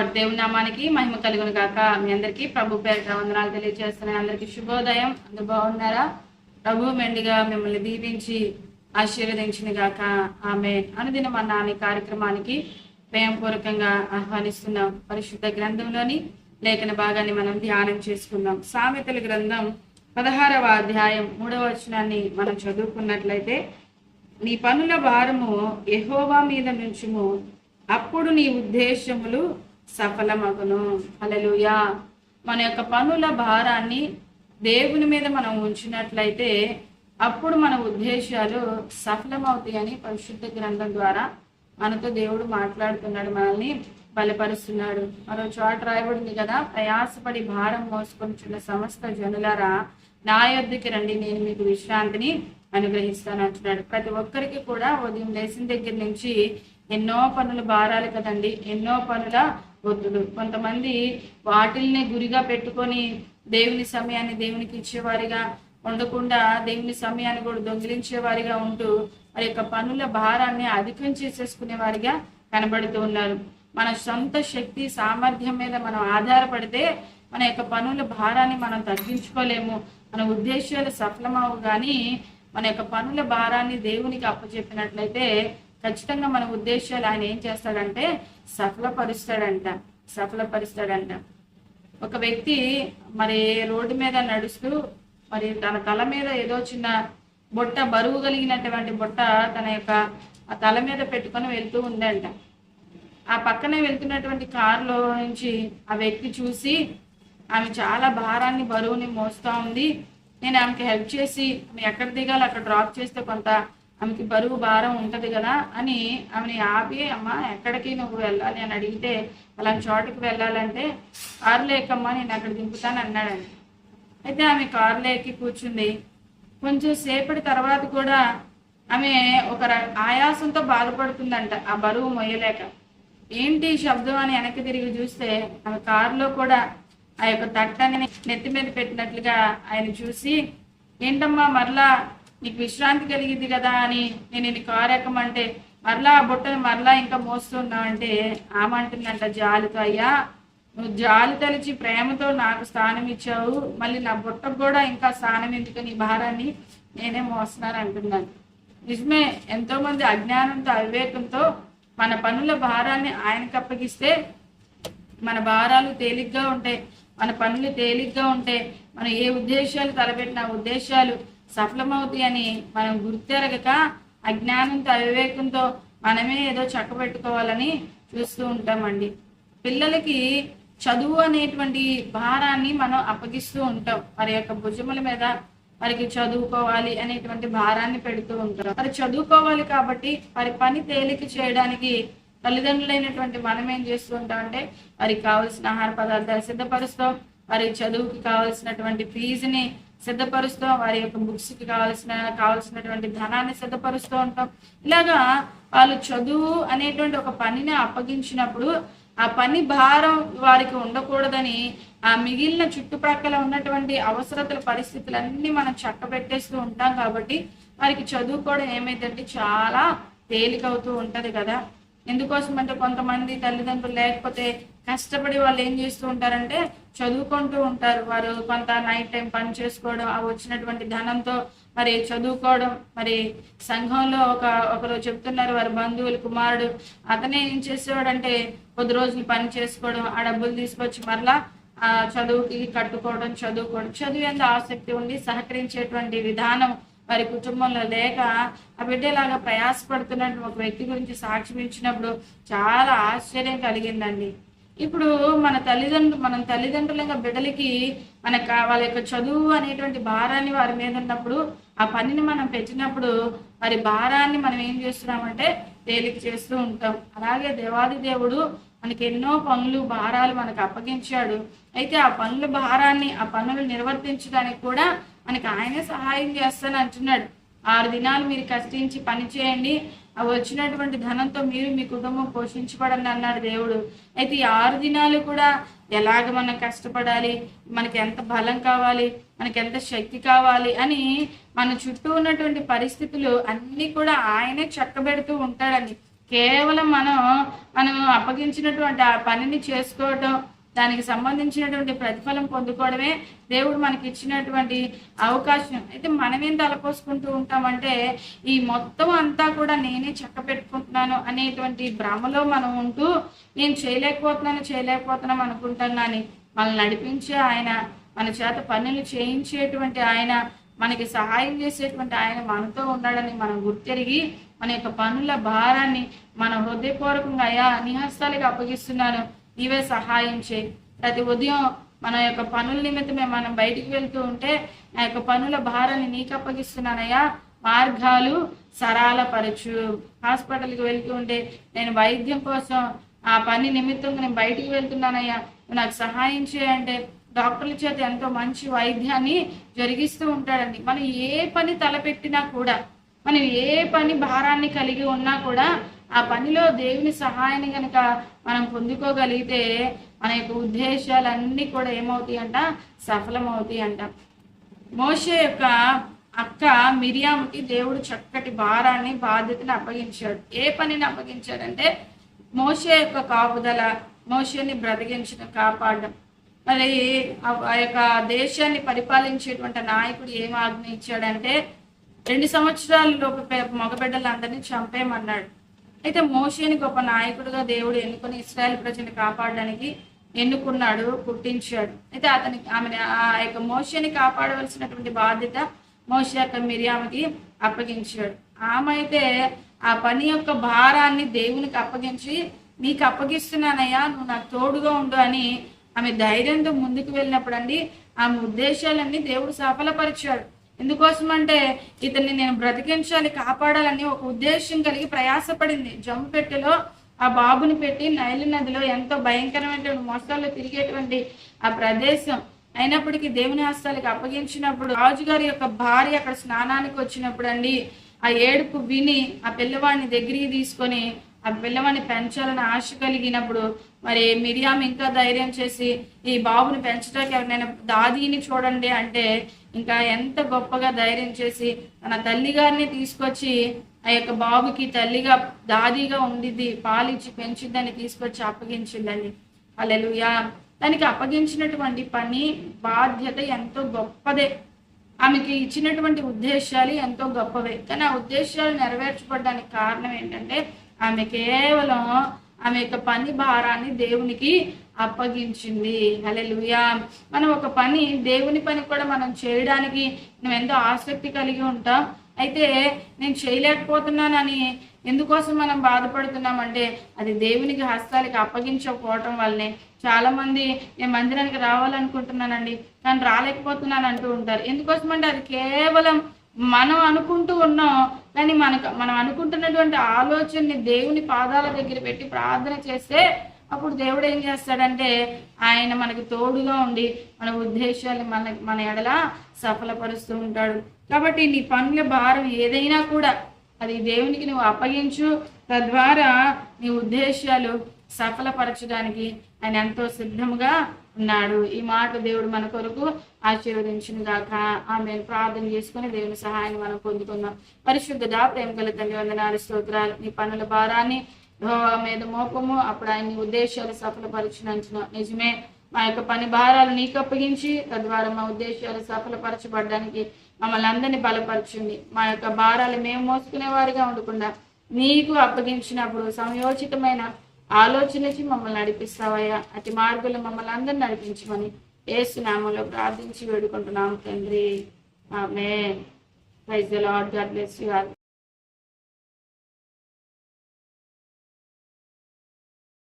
Lord దేవుని నామానికి మహిమ కలుగును కాక మీ అందరికీ ప్రభు పేరిట వందనాలు తెలియజేస్తున్నాను. అందరికీ శుభోదయం. అందరు బాగున్నారా? ప్రభు మెండిగా మిమ్మల్ని దీవించి ఆశీర్వదించిన గాక. ఆమె అనుదిన మన ఈ కార్యక్రమానికి ప్రేమపూర్వకంగా ఆహ్వానిస్తున్నాం. పరిశుద్ధ గ్రంథంలోని లేఖన భాగాన్ని మనం ధ్యానం చేసుకుందాం. సామెతల గ్రంథం పదహారవ అధ్యాయం మూడవ వచనాన్ని మనం చదువుకున్నట్లయితే నీ పనుల భారము ఎహోవా మీద నుంచుము. అప్పుడు నీ ఉద్దేశములు సఫలమగును. అలలుయా మన యొక్క పనుల భారాన్ని దేవుని మీద మనం ఉంచినట్లయితే అప్పుడు మన ఉద్దేశాలు సఫలమవుతాయని పరిశుద్ధ గ్రంథం ద్వారా మనతో దేవుడు మాట్లాడుతున్నాడు మనల్ని బలపరుస్తున్నాడు. మరో చోట రాయబడింది కదా ప్రయాసపడి భారం మోసుకొనిచున్న సమస్త జనులారా నా యొద్దకి రండి నేను మీకు విశ్రాంతిని అనుగ్రహిస్తాను అంటున్నాడు. ప్రతి ఒక్కరికి కూడా ఉదయం లేచిన దగ్గర నుంచి ఎన్నో పనుల భారాలు కదండి ఎన్నో పనుల ఒత్తులు కొంతమంది వాటిల్ని గురిగా పెట్టుకొని దేవుని సమయాన్ని దేవునికి ఇచ్చేవారిగా ఉండకుండా దేవుని సమయాన్ని కూడా దొంగిలించేవారిగా ఉంటూ వారి యొక్క పనుల భారాన్ని అధికం చేసేసుకునే వారిగా కనబడుతూ ఉన్నారు. మన సొంత శక్తి సామర్థ్యం మీద మనం ఆధారపడితే మన యొక్క పనుల భారాన్ని మనం తగ్గించుకోలేము. మన ఉద్దేశాలు సఫలమవు కానీ మన యొక్క పనుల భారాన్ని దేవునికి అప్పచెప్పినట్లయితే ఖచ్చితంగా మన ఉద్దేశాలు ఆయన ఏం చేస్తాడంటే సఫలపరుస్తాడంట సఫలపరుస్తాడంట. ఒక వ్యక్తి మరి రోడ్డు మీద నడుస్తూ మరి తన తల మీద ఏదో చిన్న బొట్ట బరువు కలిగినటువంటి బొట్ట తన యొక్క ఆ తల మీద పెట్టుకొని వెళ్తూ ఉందంట. ఆ పక్కనే వెళ్తున్నటువంటి కారులో నుంచి ఆ వ్యక్తి చూసి ఆమె చాలా భారాన్ని బరువుని మోస్తూ ఉంది. నేను ఆమెకి హెల్ప్ చేసి ఆమె ఎక్కడ దిగాలి అక్కడ డ్రాప్ చేస్తే కొంత ఆమెకి బరువు భారం ఉంటది కదా అని ఆమెని ఆపి అమ్మ ఎక్కడికి నువ్వు వెళ్ళాలి? అని అడిగితే అలాంటి చోటుకి వెళ్ళాలంటే కారులో ఎక్కమ్మా నేను అక్కడ దింపుతాను అన్నాడండి అయితే ఆమె కారులో ఎక్కి కూర్చుంది. కొంచెం సేపటి తర్వాత కూడా ఆమె ఒక ర- ఆయాసంతో బాధపడుతుందంట ఆ బరువు మొయ్యలేక. ఏంటి శబ్దం? అని వెనక్కి తిరిగి చూస్తే ఆమె కారులో కూడా ఆ యొక్క తట్టని నెత్తి మీద పెట్టినట్లుగా ఆయన చూసి ఏంటమ్మా మరలా నీకు విశ్రాంతి కలిగింది కదా అని నేను ఇది కారకమంటే మరలా ఆ బుట్టని మరలా ఇంకా మోస్తున్నావు అంటే ఆమె అంటుందంట జాలితో అయ్యా నువ్వు జాలి తలిచి ప్రేమతో నాకు స్థానం ఇచ్చావు. మళ్ళీ నా బుట్టకు కూడా ఇంకా స్థానం ఎందుకు? నీ భారాన్ని నేనే మోస్తున్నాను అంటున్నాను నిజమే ఎంతోమంది అజ్ఞానంతో అవివేకంతో మన పనుల భారాన్ని ఆయనకు అప్పగిస్తే మన భారాలు తేలిగ్గా ఉంటాయి. మన పనులు తేలిగ్గా ఉంటాయి. మనం ఏ ఉద్దేశాలు తలపెట్టిన ఉద్దేశాలు సఫలమవుతాయని మనం గుర్తెరగక అజ్ఞానంతో అవివేకంతో మనమే ఏదో చక్కబెట్టుకోవాలని చూస్తూ ఉంటామండి. పిల్లలకి చదువు అనేటువంటి భారాన్ని మనం అప్పగిస్తూ ఉంటాం. వారి యొక్క భుజముల మీద వారికి చదువుకోవాలి అనేటువంటి భారాన్ని పెడుతూ ఉంటారు వారు చదువుకోవాలి కాబట్టి వారి పని తేలిక చేయడానికి తల్లిదండ్రులైనటువంటి మనం ఏం చేస్తూ ఉంటాం అంటే వారికి కావాల్సిన ఆహార పదార్థాలు సిద్ధపరుస్తాం. వారి చదువుకి కావలసినటువంటి ఫీజుని సిద్ధపరుస్తూ వారి యొక్క బుక్స్కి కావాల్సిన కావలసినటువంటి ధనాన్ని సిద్ధపరుస్తూ ఉంటాం. ఇలాగా వాళ్ళు చదువు అనేటువంటి ఒక పనిని అప్పగించినప్పుడు ఆ పని భారం వారికి ఉండకూడదని ఆ మిగిలిన చుట్టుప్రక్కల ఉన్నటువంటి అవసరతల పరిస్థితులన్నీ మనం చక్కబెట్టేస్తూ ఉంటాం కాబట్టి వారికి చదువుకోవడం ఏమైందంటే చాలా తేలికవుతూ ఉంటది కదా. ఎందుకోసం అంటే కొంతమంది తల్లిదండ్రులు లేకపోతే కష్టపడి వాళ్ళు ఏం చేస్తూ ఉంటారంటే చదువుకుంటూ ఉంటారు. వారు కొంత నైట్ టైం పని చేసుకోవడం ఆ వచ్చినటువంటి ధనంతో మరి చదువుకోవడం మరి సంఘంలో ఒక ఒకరు చెప్తున్నారు వారి బంధువులు కుమారుడు అతనే ఏం చేసేవాడంటే కొద్ది రోజులు పని చేసుకోవడం ఆ డబ్బులు తీసుకొచ్చి మరలా ఆ చదువుకి కట్టుకోవడం చదువుకోవడం. చదువు ఎంత ఆసక్తి ఉండి సహకరించేటువంటి విధానం వారి కుటుంబంలో లేక ఆ బిడ్డలాగా ప్రయాసపడుతున్నట్టు ఒక వ్యక్తి గురించి సాక్షి ఇచ్చినప్పుడు చాలా ఆశ్చర్యం కలిగిందండి. ఇప్పుడు మన తల్లిదండ్రులు మనం ఇంకా బిడ్డలకి మనకు వాళ్ళ యొక్క చదువు అనేటువంటి భారాన్ని వారి మీద ఉన్నప్పుడు ఆ పనిని మనం పెట్టినప్పుడు వారి భారాన్ని మనం ఏం చేస్తున్నామంటే తేలిక చేస్తూ ఉంటాం. అలాగే దేవాది దేవుడు మనకి ఎన్నో పనులు భారాలు మనకు అప్పగించాడు. అయితే ఆ పనుల భారాన్ని ఆ పనులు నిర్వర్తించడానికి కూడా మనకి ఆయనే సహాయం చేస్తాను అంటున్నాడు. ఆరు దినాలు మీరు కష్టించి పని చేయండి. ఆ వచ్చినటువంటి ధనంతో మీరు మీ కుటుంబం పోషించబడండి అన్నాడు దేవుడు. అయితే ఈ ఆరు దినాలు కూడా ఎలాగ మనం కష్టపడాలి? మనకి ఎంత బలం కావాలి? మనకి ఎంత శక్తి కావాలి? అని మన చుట్టూ ఉన్నటువంటి పరిస్థితులు అన్నీ కూడా ఆయనే చక్కబెడుతూ ఉంటాడని కేవలం మనం మనం అప్పగించినటువంటి ఆ పనిని చేసుకోవటం దానికి సంబంధించినటువంటి ప్రతిఫలం పొందుకోవడమే దేవుడు మనకి ఇచ్చినటువంటి అవకాశం. అయితే మనమేం తలపోసుకుంటూ ఉంటామంటే ఈ మొత్తం అంతా కూడా నేనే చెక్క పెట్టుకుంటున్నాను అనేటువంటి భ్రమలో మనం ఉంటూ నేను చేయలేకపోతున్నాను చేయలేకపోతున్నాం అనుకుంటున్నాను మనల్ని నడిపించే ఆయన మన చేత పనులు చేయించేటువంటి ఆయన మనకి సహాయం చేసేటువంటి ఆయన మనతో ఉన్నాడని మనం గుర్తెరిగి మన యొక్క పనుల భారాన్ని మన హృదయపూర్వకంగా అయ్యా నిహస్తాలకి అప్పగిస్తున్నాను. నీవే సహాయం చేయి. ప్రతి ఉదయం మన యొక్క పనుల నిమిత్తమే మనం బయటికి వెళ్తూ ఉంటే నా యొక్క పనుల భారాన్ని నీకు అప్పగిస్తున్నానయ్యా. మార్గాలు సరళపరచు. హాస్పిటల్కి వెళ్తూ ఉంటే నేను వైద్యం కోసం ఆ పని నిమిత్తం నేను బయటికి వెళ్తున్నానయ్యా. నాకు సహాయం చేయంటే డాక్టర్ల చేత ఎంతో మంచి వైద్యాన్ని జరిగిస్తూ ఉంటాడండి. మనం ఏ పని తలపెట్టినా కూడా మనం ఏ పని భారాన్ని కలిగి ఉన్నా కూడా ఆ పనిలో దేవుని సహాయాన్ని కనుక మనం పొందుకోగలిగితే మన యొక్క ఉద్దేశాలన్నీ కూడా ఏమవుతాయి అంట సఫలమవుతాయి అంట మోషే యొక్క అక్క మిరియాముకి దేవుడు చక్కటి భారాన్ని బాధ్యతను అప్పగించాడు. ఏ పనిని అప్పగించాడంటే మోషే యొక్క కాపుదల మోషేని బ్రతికించడం కాపాడడం. మరి ఆ- యొక్క దేశాన్ని పరిపాలించేటువంటి నాయకుడు ఏం ఆజ్ఞ ఇచ్చాడంటే రెండు సంవత్సరాల లోపు మగబిడ్డలందరినీ చంపేయమన్నాడు. అయితే మోషేని గొప్ప నాయకుడిగా దేవుడు ఎన్నుకొని ఇస్రాయల్ ప్రజల్ని కాపాడడానికి ఎన్నుకున్నాడు పుట్టించాడు. అయితే అతనికి ఆమె ఆ యొక్క మోషేని కాపాడవలసినటువంటి బాధ్యత మోషే యొక్క మిరియామకి అప్పగించాడు. ఆమె అయితే ఆ పని యొక్క భారాన్ని దేవునికి అప్పగించి నీకు అప్పగిస్తున్నానయ్యా నువ్వు నాకు తోడుగా ఉండు అని ఆమె ధైర్యంతో ముందుకు వెళ్ళినప్పుడు అండి ఆమె ఉద్దేశాలన్నీ దేవుడు సఫలపరిచాడు. ఎందుకోసం అంటే ఇతన్ని నేను బ్రతికించాలి కాపాడాలని ఒక ఉద్దేశం కలిగి ప్రయాసపడింది. జమ్ము పెట్టెలో ఆ బాబుని పెట్టి నైలు నదిలో ఎంతో భయంకరమైనటువంటి మోసాల్లో తిరిగేటువంటి ఆ ప్రదేశం అయినప్పటికీ దేవుని హస్తాలకు అప్పగించినప్పుడు రాజుగారి యొక్క భార్య అక్కడ స్నానానికి వచ్చినప్పుడు అండి ఆ ఏడుపు విని ఆ పిల్లవాడిని దగ్గరికి తీసుకొని ఆ పిల్లవాడిని పెంచాలని ఆశ కలిగినప్పుడు మరి మిరియాం ఇంకా ధైర్యం చేసి ఈ బాబుని పెంచడానికి ఎవరినైనా దాదీని చూడండి అంటే ఇంకా ఎంత గొప్పగా ధైర్యం చేసి తన తల్లి గారిని తీసుకొచ్చి ఆ యొక్క బాబుకి తల్లిగా దాదీగా ఉండిద్ది పాలిచ్చి పెంచిద్దని తీసుకొచ్చి అప్పగించిందండి అలెలుయా దానికి అప్పగించినటువంటి పని బాధ్యత ఎంతో గొప్పదే. ఆమెకి ఇచ్చినటువంటి ఉద్దేశాలు ఎంతో గొప్పవే. కానీ ఆ ఉద్దేశాలు నెరవేర్చబడడానికి కారణం ఏంటంటే ఆమె కేవలం ఆమె యొక్క పని భారాన్ని దేవునికి అప్పగించింది. హల్లెలూయా. మనం ఒక పని దేవుని పని కూడా మనం చేయడానికి మనం ఎంతో ఆసక్తి కలిగి ఉంటాం అయితే నేను చేయలేకపోతున్నానని ఎందుకోసం మనం బాధపడుతున్నామంటే అది దేవునికి హస్తాలకి అప్పగించకపోవటం వల్లనే. చాలా మంది నేను మందిరానికి రావాలనుకుంటున్నానండి కానీ రాలేకపోతున్నాను అంటూ ఉంటారు. ఎందుకోసం అంటే అది కేవలం మనం అనుకుంటూ ఉన్నాం కానీ మనకు మనం అనుకుంటున్నటువంటి ఆలోచనని దేవుని పాదాల దగ్గర పెట్టి ప్రార్థన చేస్తే అప్పుడు దేవుడు ఏం చేస్తాడంటే ఆయన మనకి తోడుగా ఉండి మన ఉద్దేశాలు మన మన ఎడల సఫలపరుస్తూ ఉంటాడు. కాబట్టి నీ పనుల భారం ఏదైనా కూడా అది దేవునికి నువ్వు అప్పగించు. తద్వారా నీ ఉద్దేశాలు సఫలపరచడానికి ఆయన ఎంతో సిద్ధంగా ఉన్నాడు. ఈ మాట దేవుడు మన కొరకు ఆశీర్వదించిన గాక ఆమె ప్రార్థన చేసుకుని దేవుని సహాయాన్ని మనం పొందుకుందాం. పరిశుద్ధత ప్రేమ గల తండ్రి వందనాలు స్తోత్రాలు. నీ పనుల భారాన్ని మీద మోపము. అప్పుడు ఆయన ఉద్దేశాలు సఫలపరిచినంచును నిజమే మా యొక్క పని భారాలు నీకు అప్పగించి తద్వారా మా ఉద్దేశాలు సఫలపరచబడడానికి మమ్మల్ని అందరినీ బలపరచుంది మా యొక్క భారాలు మేము మోసుకునే వారిగా ఉండకుండా నీకు అప్పగించినప్పుడు సమయోచితమైన ఆలోచన మమ్మల్ని నడిపిస్తావయ్యా. అతి మార్గులు మమ్మల్ని అందరిని నడిపించమని ఏసునామంలో ప్రార్థించి వేడుకుంటున్నాము తండ్రి. ఆమె praise the lord. God bless you